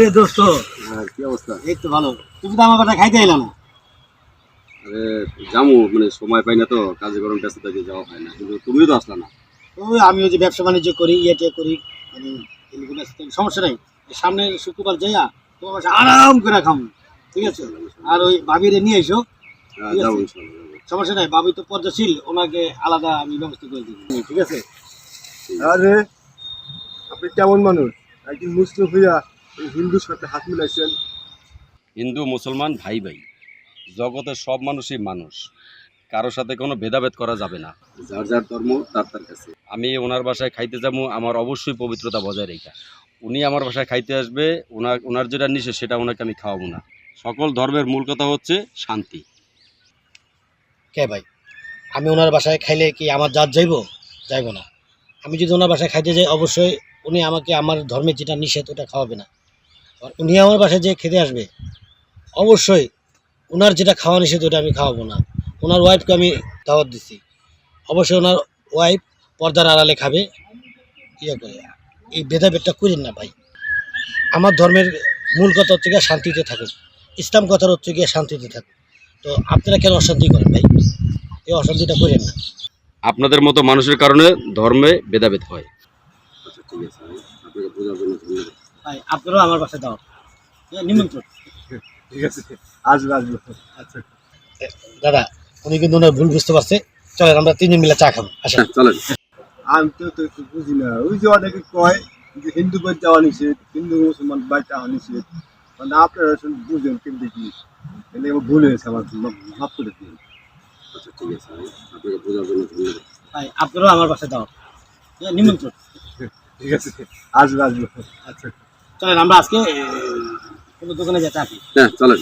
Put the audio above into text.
রে দোস্ত। হ্যাঁ, কি অবস্থা? এই তো ভালো। তুমি তো আমার কথা খাইতে এলাম না? আরে জামু মানে সময় পাই না তো কাজে গরম ব্যস্ত থাকে যাওয়া হয় না। কিন্তু তুমিও তো আসলা না। ওই আমি ওই যে ব্যবসা বাণিজ্য করি ইয়ে টিয়ে করি মানে। সমস্যা নাই। সামনের শুক্রবার যাইয়া তোমার বাসায় আরাম করে খাম ঠিক আছে? আর ওই ভাবিরে নিয়ে এসো হ্যাঁ। সমস্যা নাই ভাবি তো পর্যাশীল ওনাকে আলাদা আমি ব্যবস্থা করে দিই ঠিক আছে? আরে আপনি কেমন মানুষ? একদিন মুসলিম হইয়া হিন্দুর সাথে হাত মিলাইছেন? হিন্দু মুসলমান ভাই ভাই জগতের সব মানুষই মানুষ। কারোর সাথে কোনো ভেদাভেদ করা যাবে না। যার যার ধর্ম তার তার কাছে। আমি ওনার বাসায় খাইতে যাব আমার অবশ্যই পবিত্রতা বজায় রেখা। উনি আমার বাসায় খাইতে আসবে ওনার ওনার যেটা নিষেধ সেটা ওনাকে আমি খাওয়াবো না। সকল ধর্মের মূল কথা হচ্ছে শান্তি। কে ভাই? আমি ওনার বাসায় খাইলে কি আমার জাত যাইবো? যাইবো না। আমি যদি ওনার বাসায় খাইতে যাই অবশ্যই উনি আমাকে আমার ধর্মের যেটা নিষেধ ওটা খাওয়াবে না। উনি আমার বাসায় যে খেতে আসবে। অবশ্যই ওনার যেটা খাওয়া নিষেধ ওটা আমি খাওয়াবো না। ওনার ওয়াইফকে আমি দাওয়াত দিছি। অবশ্যই ওনার ওয়াইফ পর্দার আড়ালে খাবে। ইয়ে করে। এই ভেদাভেদটা করেন না ভাই। আমার ধর্মের মূল কথা হচ্ছে গিয়ে শান্তিতে থাকুন। ইসলাম কথার হচ্ছে গিয়ে শান্তিতে থাকুন। তো আপনারা কেন অশান্তি করেন ভাই? এই অশান্তিটা করেন না। আপনাদের মতো মানুষের কারণে ধর্মে ভেদাভেদ হয়। আচ্ছা ঠিক আছে আপনাকে বোঝার জন্য ধন্যবাদ। আপনারাও আমার বাসায় দাও নিমন্ত্রণ। ঠিক আছে আসবে আসবে। আচ্ছা। দাদা উনি কিন্তু ওনার ভুল বুঝতে পারছে। চলেন আমরা তিনজন মিলে চা খাব। হ্যাঁ, চলেন। আমি তো তো একটু বুঝি না। ওই যে অনেকে কয় যে হিন্দু বাড়ি যাওয়া নিষেধ হিন্দু মুসলমান বাড়ি যাওয়া নিষেধ। মানে আপনারা বুঝেন কিন্তু কি আমার ভুল হয়েছে আমার মাফ করে দিন। আচ্ছা ঠিক আছে আপনাকে বোঝার জন্য ধন্যবাদ। ভাই আপনারাও আমার বাসায় দাও নিমন্ত্রণ। ঠিক আছে আসবে আসবে। আচ্ছা। চলেন আমরা আজকে কোনো দোকানে যেতে আসি। হ্যাঁ চলেন।